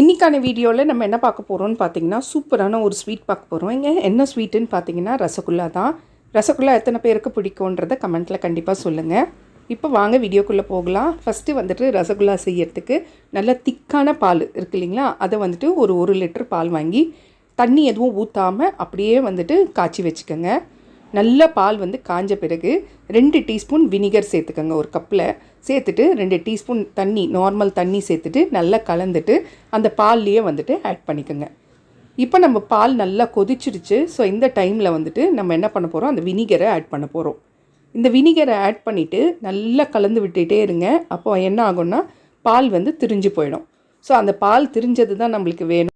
இன்றைக்கான வீடியோவில் நம்ம என்ன பார்க்க போகிறோம்னு பார்த்தீங்கன்னா சூப்பரான ஒரு ஸ்வீட் பார்க்க போகிறோம் இங்கே என்ன ஸ்வீட்டுன்னு பார்த்தீங்கன்னா ரசகுல்லா தான். ரசகுல்லா எத்தனை பேருக்கு பிடிக்குன்றத கமெண்ட்டில் கண்டிப்பாக சொல்லுங்கள் இப்போ வாங்க வீடியோக்குள்ளே போகலாம். ஃபஸ்ட்டு வந்துட்டு ரசகுல்லா செய்யறதுக்கு நல்ல திக்கான பால் இருக்கு இல்லைங்களா? அதை வந்துட்டு ஒரு ஒரு லிட்டர் பால் வாங்கி தண்ணி எதுவும் ஊற்றாமல் அப்படியே வந்துட்டு காய்ச்சி வச்சுக்கோங்க. நல்லா பால் வந்து காஞ்ச பிறகு ரெண்டு டீஸ்பூன் வினிகர் சேர்த்துக்கோங்க ஒரு கப்பில். சேர்த்துட்டு ரெண்டு டீஸ்பூன் தண்ணி நார்மல் தண்ணி சேர்த்துட்டு நல்லா கலந்துட்டு அந்த பால்லையே வந்துட்டு ஆட் பண்ணிக்கோங்க. இப்போ நம்ம பால் நல்லா கொதிச்சிருச்சு ஸோ இந்த டைமில் வந்துட்டு நம்ம என்ன பண்ண போகிறோம் அந்த வினிகரை ஆட் பண்ண போகிறோம் இந்த வினிகரை ஆட் பண்ணிவிட்டு நல்லா கலந்து விட்டுகிட்டே இருங்க. அப்போ என்ன ஆகும்னா பால் வந்து திரிஞ்சு போயிடும். ஸோ அந்த பால் திரிஞ்சது தான் நம்மளுக்கு வேணும்.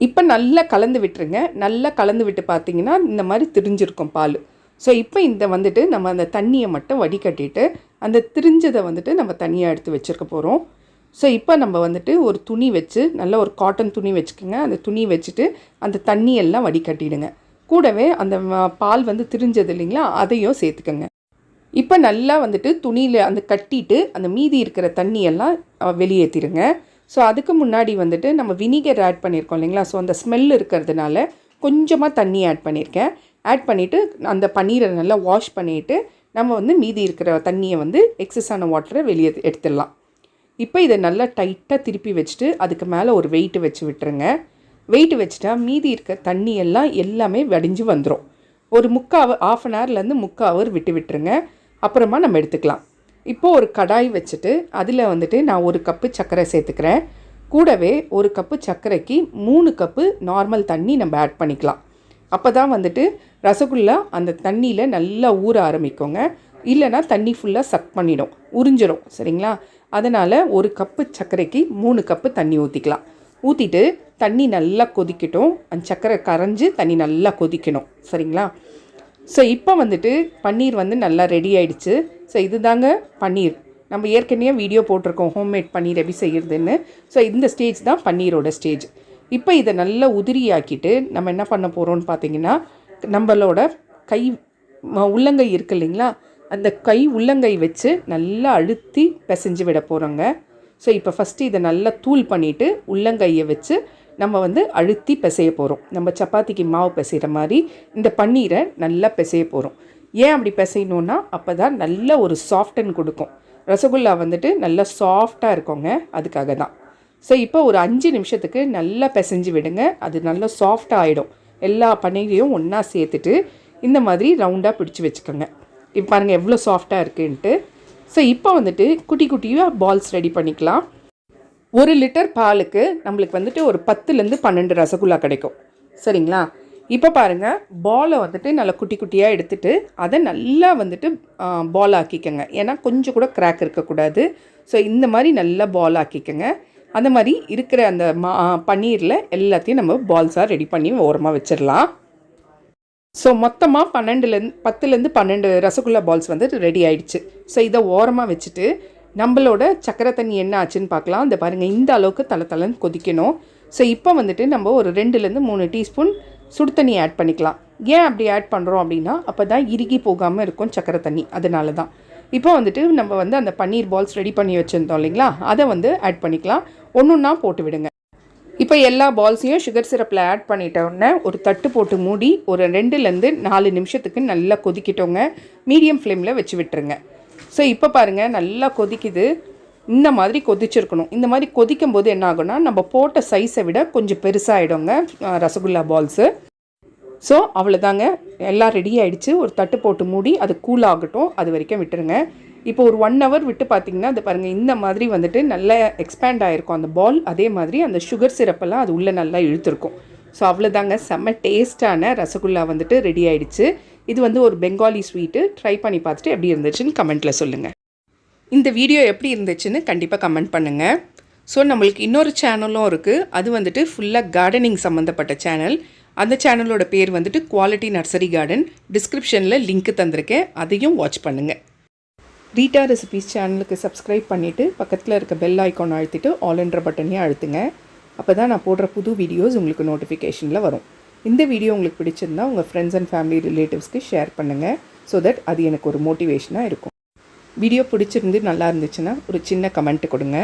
இப்போ நல்லா கலந்து விட்டுருங்க. நல்லா கலந்து விட்டு பார்த்தீங்கன்னா இந்த மாதிரி திரிஞ்சிருக்கும் பால். ஸோ இப்போ இந்த வந்துட்டு நம்ம அந்த தண்ணியை மட்டும் வடிகட்டிட்டு அந்த திரிஞ்சதை வந்துட்டு நம்ம தனியாக எடுத்து வச்சுருக்க போகிறோம் ஸோ இப்போ நம்ம வந்துட்டு ஒரு துணி வச்சு நல்ல ஒரு காட்டன் துணி வச்சுக்கோங்க. அந்த துணி வச்சுட்டு அந்த தண்ணியெல்லாம் வடிகட்டிடுங்க. கூடவே அந்த பால் வந்து திரிஞ்சது இல்லைங்களா? அதையும் சேர்த்துக்கோங்க. இப்போ நல்லா வந்துட்டு துணியில் அந்த கட்டிட்டு அந்த மீதி இருக்கிற தண்ணியெல்லாம் வெளியேற்றிடுங்க ஸோ அதுக்கு முன்னாடி வந்துட்டு நம்ம வினிகர் ஆட் பண்ணியிருக்கோம் இல்லைங்களா? ஸோ அந்த ஸ்மெல் இருக்கிறதுனால கொஞ்சமாக தண்ணி ஆட் பண்ணியிருக்கேன் ஆட் பண்ணிவிட்டு அந்த பன்னீரை நல்லா வாஷ் பண்ணிவிட்டு நம்ம வந்து மீதி இருக்கிற தண்ணியை வந்து எக்ஸஸான வாட்டரை வெளியே எடுத்துடலாம். இப்போ இதை நல்லா டைட்டாக திருப்பி வச்சுட்டு அதுக்கு மேலே ஒரு வெயிட் வச்சு விட்டுருங்க. வெயிட் வச்சுட்டா மீதி இருக்க தண்ணி எல்லாம் எல்லாமே வடிஞ்சு வந்துடும் ஒரு முக்கால் ஆஃப் அன் ஹவர்லேருந்து முக்கால் ஹவர் விட்டு விட்டுருங்க. அப்புறமா நம்ம எடுத்துக்கலாம். இப்போது ஒரு கடாய் வச்சுட்டு அதில் வந்துட்டு நான் ஒரு கப்பு சர்க்கரை சேர்த்துக்கிறேன். கூடவே ஒரு கப்பு சர்க்கரைக்கு மூணு கப்பு நார்மல் தண்ணி நம்ம ஆட் பண்ணிக்கலாம். அப்போ தான் வந்துட்டு ரசகுல்லா அந்த தண்ணியில் நல்லா ஊற ஆரம்பிக்கோங்க. இல்லைன்னா தண்ணி ஃபுல்லாக சக் பண்ணிடும். உறிஞ்சிடும் சரிங்களா? அதனால் ஒரு கப்பு சர்க்கரைக்கு மூணு கப்பு தண்ணி ஊற்றிக்கலாம் ஊற்றிட்டு தண்ணி நல்லா கொதிக்கட்டும். அந்த சர்க்கரை கரைஞ்சி தண்ணி நல்லா கொதிக்கணும். சரிங்களா? ஸோ இப்போ வந்துட்டு பன்னீர் வந்து நல்லா ரெடி ஆயிடுச்சு. ஸோ இதுதாங்க பன்னீர். நம்ம ஏற்கனவே வீடியோ போட்டிருக்கோம் ஹோம்மேட் பன்னீர் எப்படி செய்கிறதுன்னு ஸோ இந்த ஸ்டேஜ் தான் பன்னீரோட ஸ்டேஜ் இப்போ இதை நல்லா உதிரியாக்கிட்டு நம்ம என்ன பண்ண போகிறோம்னு பார்த்தீங்கன்னா நம்மளோட கை உள்ளங்கை இருக்கு இல்லைங்களா? அந்த கை உள்ளங்கை வச்சு நல்லா அழுத்தி பிசைஞ்சு விட போகிறோங்க ஸோ இப்போ ஃபஸ்ட்டு இதை நல்லா தூள் பண்ணிவிட்டு உள்ளங்கையை வச்சு நம்ம வந்து அழுத்தி பிசைய போகிறோம் நம்ம சப்பாத்திக்கு மாவு பிசைகிற மாதிரி இந்த பன்னீரை நல்லா பிசைய போகிறோம் ஏன் அப்படி பிசையணுன்னா அப்போ தான் நல்ல ஒரு சாஃப்டன் கொடுக்கும். ரசகுல்லா வந்துட்டு நல்லா சாஃப்டாக இருக்குங்க அதுக்காக தான் ஸோ இப்போ ஒரு அஞ்சு நிமிஷத்துக்கு நல்லா பிசைஞ்சு விடுங்க அது நல்லா சாஃப்டாக ஆகிடும் எல்லா பன்னீரையும் ஒன்றா சேர்த்துட்டு இந்த மாதிரி ரவுண்டாக பிடிச்சி வச்சுக்கோங்க. இப்போ பாருங்கள் எவ்வளோ சாஃப்டாக இருக்குன்ட்டு. ஸோ இப்போ வந்துட்டு குட்டி குட்டியாக பால்ஸ் ரெடி பண்ணிக்கலாம். ஒரு லிட்டர் பாலுக்கு நம்மளுக்கு வந்துட்டு ஒரு பத்துலேருந்து பன்னெண்டு ரசகுல்லா கிடைக்கும். சரிங்களா? இப்போ பாருங்கள் பாலை வந்துட்டு நல்லா குட்டி குட்டியாக எடுத்துகிட்டு அதை நல்லா வந்துட்டு பால் ஆக்கிக்கோங்க. ஏன்னா கொஞ்சம் கூட கிராக் இருக்கக்கூடாது. ஸோ இந்த மாதிரி நல்லா பால் ஆக்கிக்கோங்க. அந்த மாதிரி இருக்கிற அந்த மா பன்னீரில் எல்லாத்தையும் நம்ம பால்ஸாக ரெடி பண்ணி ஓரமாக வச்சிடலாம். ஸோ மொத்தமாக பன்னெண்டுலேருந்து பத்துலேருந்து பன்னெண்டு ரசகுல்லா பால்ஸ் வந்து ரெடி ஆயிடுச்சு. ஸோ இதை ஓரமாக வச்சுட்டு நம்மளோட சக்கரை தண்ணி என்ன ஆச்சுன்னு பார்க்கலாம். இந்த பாருங்கள் இந்த அளவுக்கு தலை தலைன்னு கொதிக்கணும். ஸோ இப்போ வந்துட்டு நம்ம ஒரு ரெண்டுலேருந்து மூணு டீஸ்பூன் சுடு தண்ணி ஆட் பண்ணிக்கலாம். ஏன் அப்படி ஆட் பண்ணுறோம் அப்படின்னா அப்போ தான் இறுகி போகாமல் இருக்கும் சக்கரை தண்ணி. அதனால தான் இப்போ வந்துட்டு நம்ம வந்து அந்த பன்னீர் பால்ஸ் ரெடி பண்ணி வச்சுருந்தோம் இல்லைங்களா? அதை வந்து ஆட் பண்ணிக்கலாம். ஒன்று ஒன்றா போட்டு விடுங்க. இப்போ எல்லா பால்ஸையும் சுகர் சிரப்பில் ஆட் பண்ணிட்ட ஒரு தட்டு போட்டு மூடி ஒரு ரெண்டுலேருந்து நாலு நிமிஷத்துக்கு நல்லா கொதிக்கிட்டோங்க. மீடியம் ஃப்ளேமில் வச்சு விட்டுருங்க. ஸோ இப்போ பாருங்கள் நல்லா கொதிக்குது. இந்த மாதிரி கொதிச்சிருக்கணும். இந்த மாதிரி கொதிக்கும் போது என்ன ஆகும்னா நம்ம போட்ட சைஸை விட கொஞ்சம் பெருசாகிடுங்க ரசகுல்லா பால்ஸு ஸோ அவ்வளோதாங்க எல்லாம் ரெடி ஆகிடுச்சு ஒரு தட்டு போட்டு மூடி அது கூல் ஆகட்டும். அது வரைக்கும் விட்டுருங்க. இப்போ ஒரு ஒன் ஹவர் விட்டு பார்த்தீங்கன்னா அது பாருங்கள் இந்த மாதிரி வந்துட்டு நல்லா எக்ஸ்பேண்ட் ஆகிருக்கும் அந்த பால் அதே மாதிரி அந்த சுகர் சிரப்பெல்லாம் அது உள்ளே நல்லா இழுத்துருக்கும். ஸோ அவ்வளோதாங்க செம்ம டேஸ்ட்டான ரசகுல்லா வந்துட்டு ரெடி ஆகிடுச்சு இது வந்து ஒரு பெங்காலி ஸ்வீட்டு ட்ரை பண்ணி பார்த்துட்டு எப்படி இருந்துச்சுன்னு கமெண்ட்டில் சொல்லுங்கள் இந்த வீடியோ எப்படி இருந்துச்சுன்னு கண்டிப்பாக கமெண்ட் பண்ணுங்கள் ஸோ நம்மளுக்கு இன்னொரு சேனலும் இருக்குது அது வந்துட்டு ஃபுல்லாக கார்டனிங் சம்மந்தப்பட்ட சேனல் அந்த சேனலோட பேர் வந்துட்டு குவாலிட்டி நர்சரி கார்டன் டிஸ்கிரிப்ஷனில் லிங்க் தந்திருக்கேன். அதையும் வாட்ச் பண்ணுங்கள் ரீட்டா ரெசிபீஸ் சேனலுக்கு சப்ஸ்கிரைப் பண்ணிவிட்டு பக்கத்தில் இருக்க பெல் ஐக்கான் அழுத்திட்டு ஆல்ன்ற பட்டனையும் அழுத்துங்க. அப்போ தான் நான் போடுற புது வீடியோஸ் உங்களுக்கு நோட்டிஃபிகேஷனில் வரும். இந்த வீடியோ உங்களுக்கு பிடிச்சிருந்தா உங்கள் ஃப்ரெண்ட்ஸ் அண்ட் ஃபேமிலி ரிலேட்டிவ்ஸ்க்கு ஷேர் பண்ணுங்கள் ஸோ தட் அது எனக்கு ஒரு மோட்டிவேஷனாக இருக்கும். வீடியோ பிடிச்சிருந்து நல்லா இருந்துச்சுன்னா ஒரு சின்ன கமெண்ட் கொடுங்க.